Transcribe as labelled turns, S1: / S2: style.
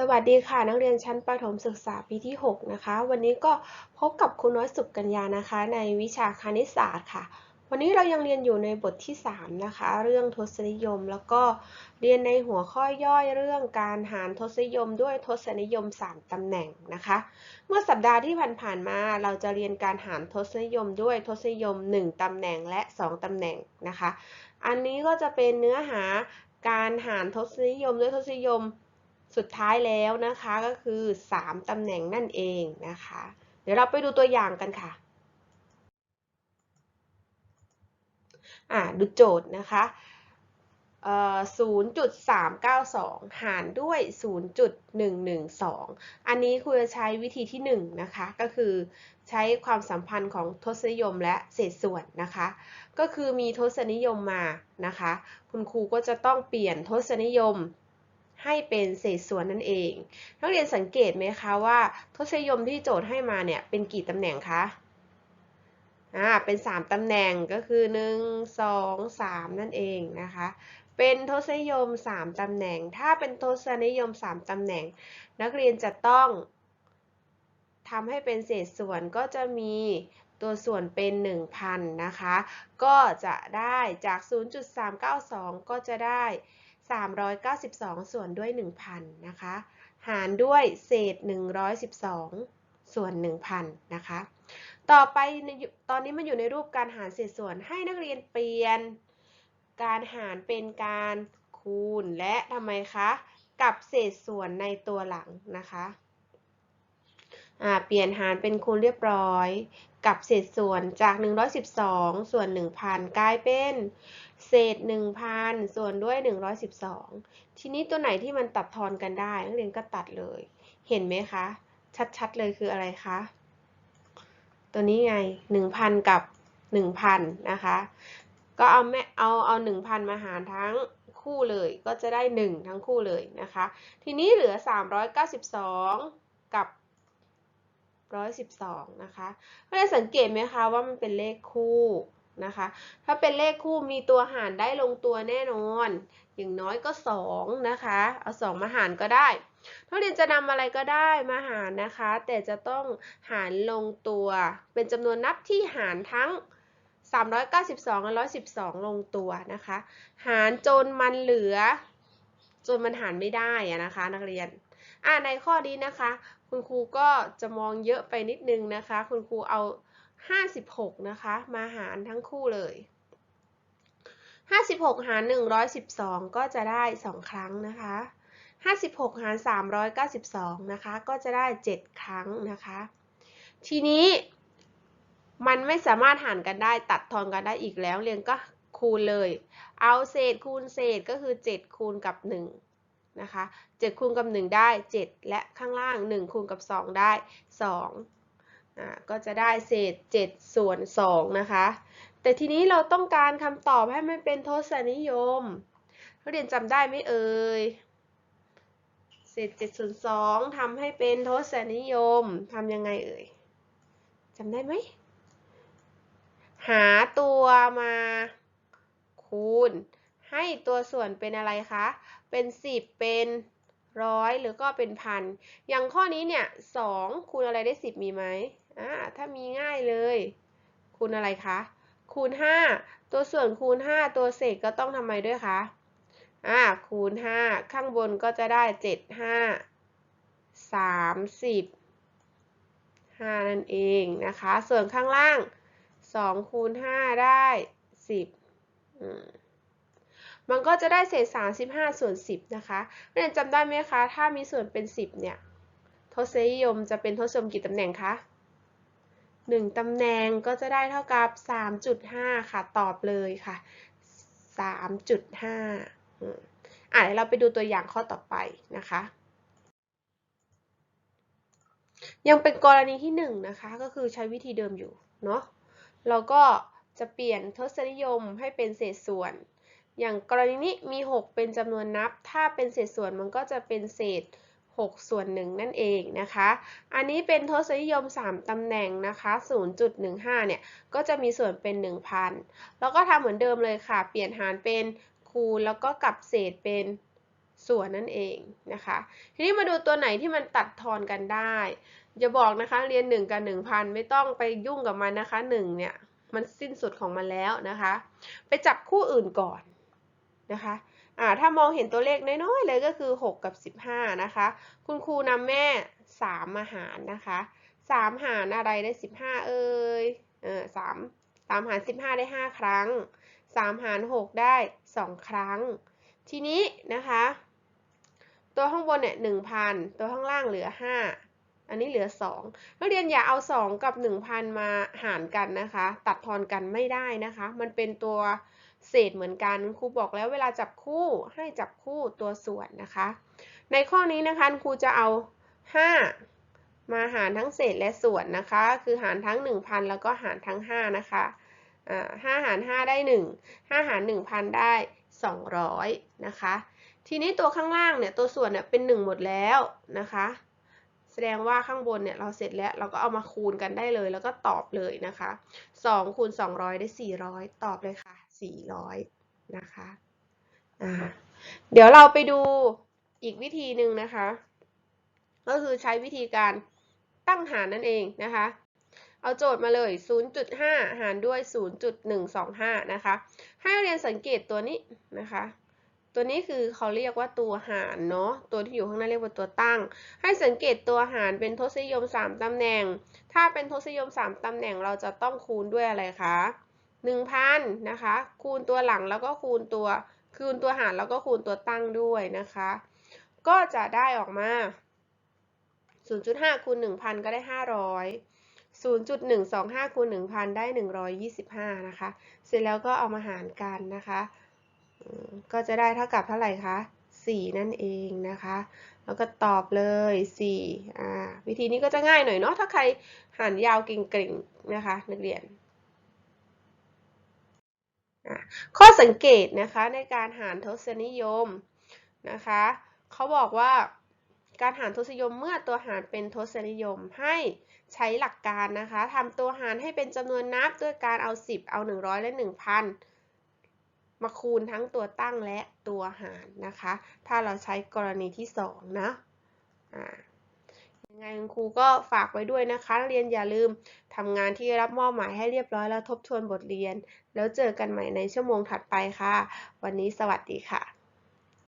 S1: สวัสดีค่ะ นักเรียนชั้นประถมศึกษาปีที่ 6 นะคะ วันนี้ก็พบกับครูน้อยสุขกัญญานะคะ ในวิชาคณิตศาสตร์ค่ะ วันนี้เรายังเรียนอยู่ในบทที่ 3 นะคะ เรื่องทศนิยมแล้วก็เรียนในหัวข้อย่อยเรื่องการหารทศนิยมด้วยทศนิยม 3 ตำแหน่งนะคะ เมื่อสัปดาห์ที่ผ่านๆมาเราจะเรียนการหารทศนิยมด้วยทศนิยม 1 ตำแหน่งและ 2 ตำแหน่งนะคะ อันนี้ก็จะเป็นเนื้อหาการหารทศนิยมด้วยทศนิยม สุดท้ายแล้วนะคะก็คือ 3ตำแหน่งนั่นเองนะคะ เดี๋ยวเราไปดูตัวอย่างกันค่ะอ่าดูโจทย์นะคะเอ่อ0.392 หารด้วย 0.112 อันนี้คุณจะใช้วิธีที่ 1 นะคะ ก็คือใช้ความสัมพันธ์ของทศนิยมและเศษส่วนนะคะ ก็คือมีทศนิยมมานะคะ คุณครูก็จะต้องเปลี่ยนทศนิยม ให้เป็นเศษส่วนนั่นเอง นักเรียนสังเกตไหมคะว่าทศนิยมที่โจทย์ให้มาเนี่ยเป็นกี่ตำแหน่งคะอ่าเป็น 3ตำแหน่งก็คือ 1 2 3 นั่นเองนะคะ เป็นทศนิยม 3ตำแหน่ง ถ้าเป็นทศนิยม 3ตำแหน่ง นักเรียนจะต้องทำให้เป็นเศษส่วนก็จะมี ตัวส่วนเป็น 1,000 นะคะ ก็จะได้จาก 0.392 ก็จะได้ 392 ส่วนด้วย 1,000 นะคะ หารด้วยเศษ 112 ส่วน 1,000 นะคะ ต่อไปตอนนี้มันอยู่ในรูปการหารเศษส่วนให้นักเรียนเปลี่ยน การหารเป็นการคูณและทำไมคะ กับเศษส่วนในตัวหลังนะคะเปลี่ยนหารเป็นคูณเรียบร้อย กับเศษส่วนจาก 112 ส่วน 1,000 กลายเป็น เศษ 1,000 ส่วนด้วย 112 ทีนี้ตัวไหนที่มันตัดทอนกันได้นักเรียนก็ตัดเลย เห็นไหมคะ ชัดๆเลยคืออะไรคะ ตัวนี้ไง 1,000 กับ 1,000 นะคะ ก็เอาแม่เอาเอา 1,000 มาหารทั้งคู่เลยก็จะได้ 1 ทั้งคู่เลยนะคะ ทีนี้เหลือ 392 กับ 112นะคะเรียนสังเกตไหมคะว่ามันเป็นเลขคู่นะคะ ถ้าเป็นเลขคู่มีตัวหารได้ลงตัวแน่นอน อย่างน้อยก็ 2 นะคะ เอา 2 มาหารก็ได้นักเรียนจะนำอะไรก็ได้มาหารนะคะ แต่จะต้องหารลงตัว เป็นจำนวนนับที่หารทั้ง 392และ112 ลงตัวนะคะ หารจนมันเหลือ จนมันหารไม่ได้นะคะ นักเรียนอ่าในข้อนี้นะคะ คุณครูก็จะมองเยอะไปนิดนึงนะคะ คุณครูเอา 56 นะคะ มาหารทั้งคู่เลย 56 หาร 112 ก็จะได้ 2 ครั้งนะคะ 56 หาร 392 นะคะ ก็จะได้ 7 ครั้งนะคะ ทีนี้มันไม่สามารถหารกันได้ตัดทอนกันได้อีกแล้วเรียนก็คูณเลย เอาเศษคูณเศษก็คือ 7 คูณกับ 1 นะคะ7คูณกับ 1 ได้ 7 และข้างล่าง 1 คูณกับ 2 ได้2อ่าก็จะได้เศษ 7 ส่วน 2 นะคะ แต่ทีนี้เราต้องการคำตอบให้มันเป็นทศนิยมเรียนจำได้ไหมเอ่ยเศษ7ส่วน2ทำให้เป็นทศนิยมทำยังไงเอ่ยจำได้ไหมหาตัวมาคูณ ให้ตัวส่วนเป็นอะไรคะ เป็น 10 เป็นร้อยหรือก็เป็นพัน อย่างข้อนี้เนี่ยสองคูณอะไรได้ 10 มีไหมอ่าถ้ามีง่ายเลย คูณอะไรคะ คูณ 5 ตัวส่วนคูณ 5 ตัวเศษก็ต้องทำไมด้วยคะอ่าคูณ 5 ข้างบนก็จะได้ 7 5 30 5 นั่นเองนะคะ ส่วนข้างล่าง2คูณ5ได้ 10อืม มันก็จะได้เศษ 35 ส่วน 10 นะคะเรียนจำได้ไหมคะ ถ้ามีส่วนเป็น 10 เนี่ย ทศนิยมจะเป็นทศนิยมกี่ตำแหน่งคะ 1 ตำแหน่งก็จะได้เท่ากับ 3.5 ค่ะ ตอบเลยค่ะ 3.5อะเราไปดูตัวอย่างข้อต่อไปนะคะยังเป็นกรณีที่1นะคะก็คือใช้วิธีเดิมอยู่เนาะเราก็จะเปลี่ยนทศนิยมให้เป็นเศษส่วน อย่างกรณีนี้มี 6 เป็นจำนวนนับ ถ้าเป็นเศษส่วนมันก็จะเป็นเศษ 6 ส่วน1นั่นเองนะคะ อันนี้เป็นทศนิยม 3 ตำแหน่งนะคะ 0.15 เนี่ย ก็จะมีส่วนเป็น 1,000 แล้วก็ทำเหมือนเดิมเลยค่ะ เปลี่ยนหารเป็นคูณแล้วก็กลับเศษเป็นส่วนนั่นเองนะคะ ทีนี้มาดูตัวไหนที่มันตัดทอนกันได้อย่าบอกนะคะเรียน 1 กับ 1,000 ไม่ต้องไปยุ่งกับมันนะคะ 1 เนี่ย มันสิ้นสุดของมันแล้วนะคะ ไปจับคู่อื่นก่อน นะคะอ่าถ้ามองเห็นตัวเลขน้อยๆเลยก็คือ 6 กับ 15 นะคะ คุณครูนำแม่ 3 มาหารนะคะ 3 หารอะไรได้ 15 เอ่ยเออ3 3หาร 15 ได้ 5 ครั้ง 3 หาร 6 ได้ 2 ครั้ง ทีนี้นะคะ ตัวข้างบนเนี่ย1,000 ตัวข้างล่างเหลือ 5 อันนี้เหลือ2นักเรียนอย่าเอา 2 กับ 1,000 มาหารกันนะคะ ตัดทอนกันไม่ได้นะคะ มันเป็นตัว เศษเหมือนกันครูบอกแล้วเวลาจับคู่ให้จับคู่ตัวส่วนนะคะ ในข้อนี้นะคะครูจะเอา 5 มาหารทั้งเศษและส่วนนะคะ คือหารทั้ง 1,000 แล้วก็หารทั้ง 5 นะคะอ่า5หาร 5 ได้ 1 5 หาร 1,000 ได้ 200 นะคะ ทีนี้ตัวข้างล่างเนี่ยตัวส่วนเนี่ยเป็น 1 หมดแล้วนะคะ แสดงว่าข้างบนเนี่ยเราเสร็จแล้วเราก็เอามาคูณกันได้เลย แล้วก็ตอบเลยนะคะ2คูณ200 ได้ 400 ตอบเลยค่ะ 400 นะคะอ่าเดี๋ยวเราไปดูอีกวิธีหนึ่งนะคะ ก็คือใช้วิธีการตั้งหารนั่นเองนะคะ เอาโจทย์มาเลย 0.5 หารด้วย 0.125 นะคะ ให้เรียนสังเกตตัวนี้นะคะ ตัวนี้คือเขาเรียกว่าตัวหารเนาะ ตัวที่อยู่ข้างหน้าเรียกว่าตัวตั้ง ให้สังเกตตัวหารเป็นทศนิยม 3 ตำแหน่ง ถ้าเป็นทศนิยม 3 ตำแหน่งเราจะต้องคูณด้วยอะไรคะ 1,000 นะคะ คูณตัวหลังแล้วก็คูณตัว คูณตัวหารแล้วก็คูณตัวตั้งด้วยนะคะ ก็จะได้ออกมา 0.5คูณ1,000 ก็ได้ 500 0.125คูณ1,000 ได้ 125 นะคะ เสร็จแล้วก็เอามาหารกันนะคะ ก็จะได้เท่ากับเท่าไหร่คะ 4 นั่นเองนะคะ แล้วก็ตอบเลย4อ่าวิธีนี้ก็จะง่ายหน่อยเนาะ ถ้าใครหารยาวเก่งๆนะคะ นักเรียน ข้อสังเกตนะคะในการหารทศนิยมนะคะ เขาบอกว่าการหารทศนิยมเมื่อตัวหารเป็นทศนิยมให้ใช้หลักการนะคะทำตัวหารให้เป็นจำนวนนับด้วยการเอา 10 เอา 100 และ 1,000 มาคูณทั้งตัวตั้งและตัวหารนะคะ ถ้าเราใช้กรณีที่2นะยังไงคุณครูก็ฝากไว้ด้วยนะคะเรียนอย่าลืมทำงานที่รับมอบหมายให้เรียบร้อยแล้วทบทวนบทเรียน แล้วเจอกันใหม่ในชั่วโมงถัดไปค่ะ วันนี้สวัสดีค่ะ